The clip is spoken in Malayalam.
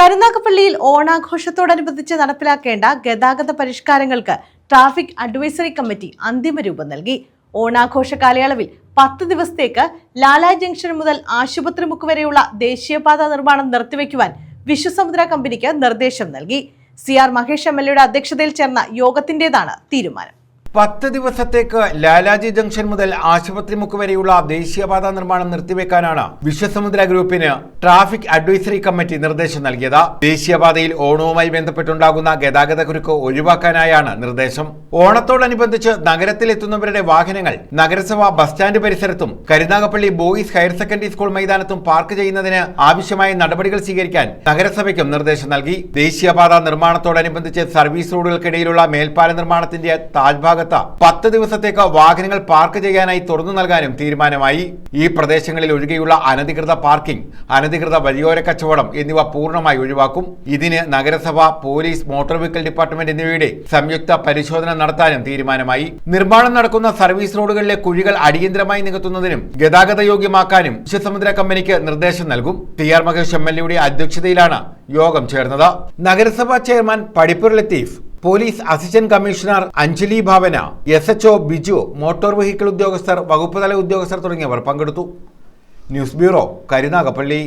കരുനാഗപ്പള്ളിയിൽ ഓണാഘോഷത്തോടനുബന്ധിച്ച് നടപ്പിലാക്കേണ്ട ഗതാഗത പരിഷ്കാരങ്ങൾക്ക് ട്രാഫിക് അഡ്വൈസറി കമ്മിറ്റി അന്തിമ രൂപം നൽകി. ഓണാഘോഷ കാലയളവിൽ പത്ത് ദിവസത്തേക്ക് ലാലാ ജംഗ്ഷൻ മുതൽ ആശുപത്രി മുക്ക് വരെയുള്ള ദേശീയപാത നിർമ്മാണം നിർത്തിവെക്കുവാൻ വിശ്വസമുദ്ര കമ്പനിക്ക് നിർദ്ദേശം നൽകി. C R Mahesh M L അധ്യക്ഷതയിൽ ചേർന്ന യോഗത്തിന്റേതാണ് തീരുമാനം. പത്ത് ദിവസത്തേക്ക് ലാലാജി ജംഗ്ഷൻ മുതൽ ആശുപത്രി മുക്ക് വരെയുള്ള ദേശീയപാത നിർമ്മാണം നിർത്തിവെക്കാനാണ് വിശ്വസമുദ്ര ഗ്രൂപ്പിന് ട്രാഫിക് അഡ്വൈസറി കമ്മിറ്റി നിർദ്ദേശം നൽകിയത്. ദേശീയപാതയിൽ ഓണവുമായി ബന്ധപ്പെട്ടുണ്ടാകുന്ന ഗതാഗത കുരുക്ക് ഒഴിവാക്കാനായാണ് നിർദ്ദേശം. ഓണത്തോടനുബന്ധിച്ച് നഗരത്തിലെത്തുന്നവരുടെ വാഹനങ്ങൾ നഗരസഭ ബസ് സ്റ്റാൻഡ് പരിസരത്തും Karunagappally boys higher secondary school മൈതാനത്തും park ചെയ്യുന്നതിന് ആവശ്യമായ നടപടികൾ സ്വീകരിക്കാൻ നഗരസഭയ്ക്കും നിർദ്ദേശം നൽകി. ദേശീയപാത നിർമ്മാണത്തോടനുബന്ധിച്ച് സർവീസ് റോഡുകൾക്കിടയിലുള്ള മേൽപ്പാല നിർമ്മാണത്തിന്റെ താഴ്ഭാഗത്ത് പത്ത് ദിവസത്തേക്ക് വാഹനങ്ങൾ പാർക്ക് ചെയ്യാനായി തുറന്നു നൽകാനും തീരുമാനമായി. ഈ പ്രദേശങ്ങളിൽ ഒഴികെയുള്ള അനധികൃത പാർക്കിംഗ് അനധികൃത വഴിയോര കച്ചവടം എന്നിവ പൂർണമായി ഒഴിവാക്കും. ഇതിന് നഗരസഭ പോലീസ് മോട്ടോർ വെഹിക്കിൾ ഡിപ്പാർട്ട്മെന്റ് എന്നിവയുടെ സംയുക്ത പരിശോധന നടത്താനും തീരുമാനമായി. നിർമ്മാണം നടക്കുന്ന സർവീസ് റോഡുകളിലെ കുഴികൾ അടിയന്തരമായി നികത്തുന്നതിനും ഗതാഗത യോഗ്യമാക്കാനും വിശ്വസമുദ്ര കമ്പനിക്ക് നിർദ്ദേശം നൽകും. T R Mahesh M L എയുടെ അധ്യക്ഷതയിലാണ് യോഗം ചേർന്നത്. നഗരസഭാ chairman Padippur Latheef police assistant commissioner Anjali Bhavana S H O Biju motor vehicle ഉദ്യോഗസ്ഥർ വകുപ്പ് തല ഉദ്യോഗസ്ഥർ തുടങ്ങിയവർ പങ്കെടുത്തു. News bureau Karunagappally.